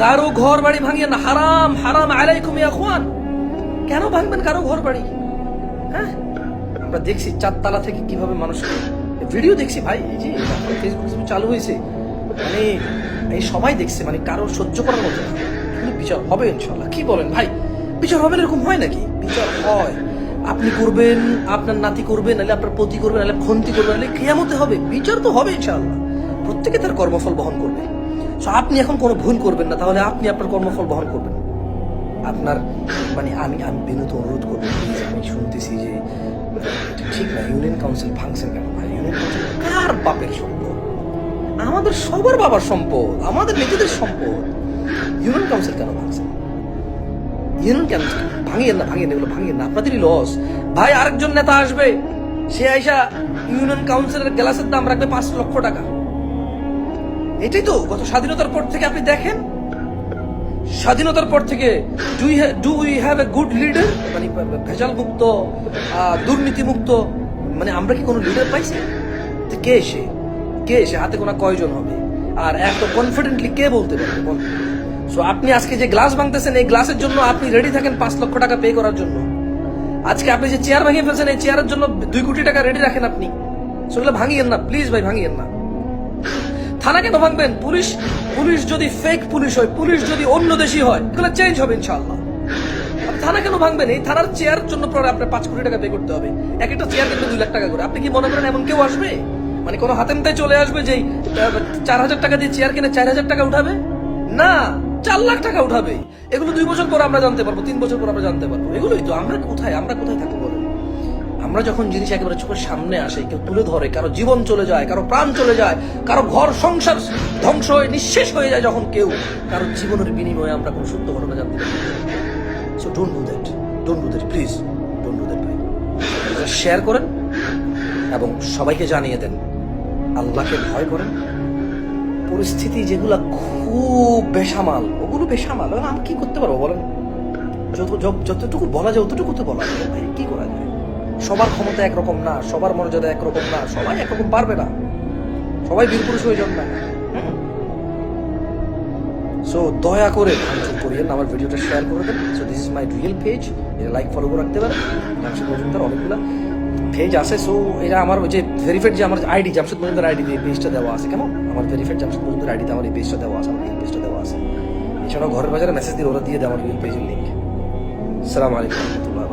কারও ঘর বাড়ি ভাঙিয়ে না, হারাম হারাম আলাইকুম ইয়া খুয়ান কেন ভাঙবেন কারও ঘর বাড়ি? হ্যাঁ? আমরা দেখছি চারতলা থেকে কীভাবে মানুষ ভিডিও দেখছি ভাই, এই যে ফেসবুক চালু হয়েছে মানে এই সবাই দেখছে মানে কারও সহ্য করার মতো কিন্তু বিচার হবে ইনশাল্লাহ কি বলেন ভাই? বিচার হবে এরকম হয় নাকি? বিচার হয়। আপনি করবেন, আপনার নাতি করবেন নাহলে আপনার পতি করবেন নাহলে খন্তি করবেন নাহলে কেয়ামতে হবে। বিচার তো হবে ইনশাআল্লাহ। প্রত্যেকে তার কর্মফল বহন করবে। So, আপনি এখন কোনো ভুল করবেন না তাহলে আপনি আপনার কর্মফল বহন করবেন। আপনার মানে আমি আমি বিনত অনুরোধ করব আমি শুনতেছি যে ঠিক না ইউনিয়ন কাউন্সিল ভাঙছে কেন? ভাই ইউনিয়ন কাউন্সিল কার বাপের সম্পদ? আমাদের সবার বাবার সম্পদ আমাদের নিজেদের সম্পদ। ইউনিয়ন কাউন্সিল কেন ভাঙছে? ইউনিয়ন কেন ভাঙিয়েন না ভাঙিয়েন এগুলো ভাঙিয়েন না আপনাদেরই লস ভাই আরেকজন নেতা আসবে সে আইসা ইউনিয়ন কাউন্সিলের গ্লাসের দাম রাখবে পাঁচ লক্ষ টাকা। এটাই তো গত স্বাধীনতার পর থেকে আপনি দেখেন? স্বাধীনতার পর থেকে do do we have a good leader মানে ভেজাল মুক্ত দুর্নীতি মুক্ত মানে আমরা কি কোনো লিডার পাইছি? কে এসে কে এসে হাতে গোনা কয়জন হবে? আর এত কনফিডেন্টলি কে বলতে পারবে বল। সো আপনি আজকে যে গ্লাস ভাঙতেছেন, এই গ্লাসের জন্য আপনি রেডি থাকেন পাঁচ লক্ষ টাকা পে করার জন্য। আজকে আপনি যে চেয়ার ভাঙিয়ে ফেলছেন, এই চেয়ারের জন্য দুই কোটি টাকা রেডি রাখেন আপনি। সেগুলো ভাঙিয়েন না প্লিজ ভাই, ভাঙিয়েন না। থানা কেন ভাঙবেন। পুলিশ পুলিশ যদি ফেক পুলিশ হয়, পুলিশ যদি অন্য দেশি হয়, এগুলো চেঞ্জ হবে ইনশাল্লাহ থানা কেন ভাঙবেন? এই থানার চেয়ার জন্য পরে আপনার পাঁচ কোটি টাকা পে করতে হবে। এক একটা চেয়ার কিনবে দুই লাখ টাকা করে। আপনি কি মনে করেন এমন কেউ আসবে? মানে কোনো হাতেমতায় চলে আসবে যে চার হাজার টাকা দিয়ে চেয়ার কিনে চার হাজার টাকা উঠাবে? না, চার লাখ টাকা উঠাবে। এগুলো দুই বছর পর আমরা জানতে পারব, তিন বছর পর আমরা জানতে পারব। এগুলোই তো, আমরা কোথায়? আমরা কোথায় থাকব? আমরা যখন জিনিস একেবারে চোখের সামনে আসে, কেউ তুলে ধরে, কারও জীবন চলে যায়, কারও প্রাণ চলে যায়, কারও ঘর, সংসার ধ্বংস হয়ে, নিঃশেষ হয়ে যায় যখন কেউ, কারও জীবনের বিনিময়ে আমরা কোনো সত্য ঘটনা জানতে পারি। So don't do that don't do that please don't do that ভাই। শেয়ার করেন এবং সবাইকে জানিয়ে দেন, আল্লাহকে ভয় করেন। পরিস্থিতি যেগুলা খুব বেসামাল, ওগুলো বেসামাল। আমি কি করতে পারব বলেন? যত যত- যতটুকু বলা যায়, অতটুকু তো বলা যায়, ভাই। কি করা যায়? সবার ক্ষমতা একরকম না, সবার মর্যাদা একরকম না, সবাই একরকম পারবে না। সবাই বীর পুরুষ হয়ে জন্মায়। সো দয়া করে ভাঙচুর করিয়েন আমার ভিডিওটা শেয়ার করে দেন। So this is my real page এটা লাইক ফলো করে রাখতে পারেন। জামশেদ মজুমদার অনেকগুলো পেজ আছে। সো এটা আমার যে ভেরিফাইড যে আমার আইডি জামশেদ মজুমদার আইডি এই পেজটা দেওয়া আছে। কেমন? আমার ভেরিফাইড জামশেদ মজুমদার আইডিতে আমার এই পেজটা দেওয়া আছে, আমার এই পেজটা দেওয়া আছে। এছাড়াও ঘরের বাজারে মেসেজ দিয়ে ওরা দিয়ে দেওয়া আমার রিয়েল পেজের লিঙ্ক সালাম আলাইকুম রহমতুল্লাহ।